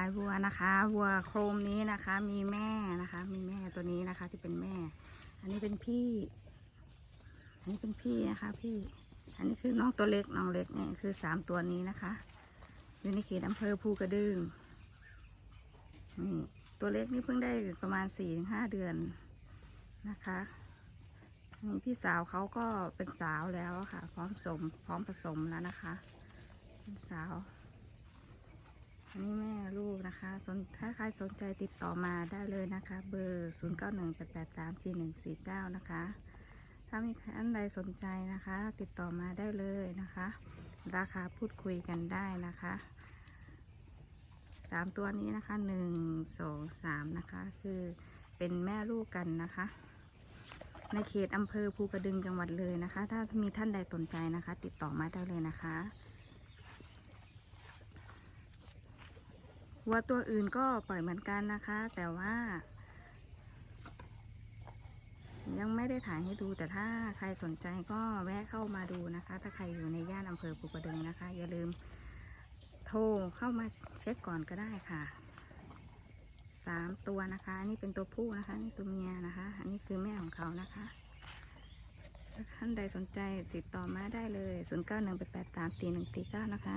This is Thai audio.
ายวัวนะคะวัวโครมนี้นะคะ มีแม่นะคะ มีแม่ตัวนี้นะคะ ที่เป็นแม่ อันนี้เป็นพี่ อันนี้เป็นพี่นะคะ พี่ อันนี้คือน้องตัวเล็กน้องเล็กเนี่ยคือสามตัวนี้นะคะอยู่ในเขตอำเภอภูกระดึงนี่ตัวเล็กนี่เพิ่งได้ประมาณสี่ถึงห้าเดือนนะคะนี่พี่สาวเขาก็เป็นสาวแล้วค่ะ พร้อมสมพร้อมผสมแล้วนะคะ เป็นสาวอันนี้แม่ นะคะสนถ้าใครสนใจติดต่อมาได้เลยนะคะ เบอร์ 0 9 1 8 8 3 4 1 4 9 นะคะ ถ้ามีท่านใดสนใจนะคะ ติดต่อมาได้เลยนะคะ ราคาพูดคุยกันได้นะคะสามตัวนี้นะคะหนึ่งสองสามนะคะ คือเป็นแม่ลูกกันนะคะ ในเขตอำเภอภูกระดึงจังหวัดเลยนะคะ ถ้ามีท่านใดสนใจนะคะ ติดต่อมาได้เลยนะคะ วัวตัวอื่นก็ปล่อยเหมือนกันนะคะ แต่ว่า ยังไม่ได้ถ่ายให้ดูแต่ถ้าใครสนใจก็แวะเข้ามาดูนะคะ ถ้าใครอยู่ในย่านอำเภอภูกระดึงนะคะ อย่าลืมโทรเข้ามาเช็คก่อนก็ได้ค่ะสามตัวนะคะอันนี่เป็นตัวผู้นะคะ นี่ตัวเมียนะคะ อันนี้คือแม่ของเขานะคะถ้าท่านใดสนใจติดต่อมาได้เลย 0 9 1 8 8 3 4 1 4 9 นะคะ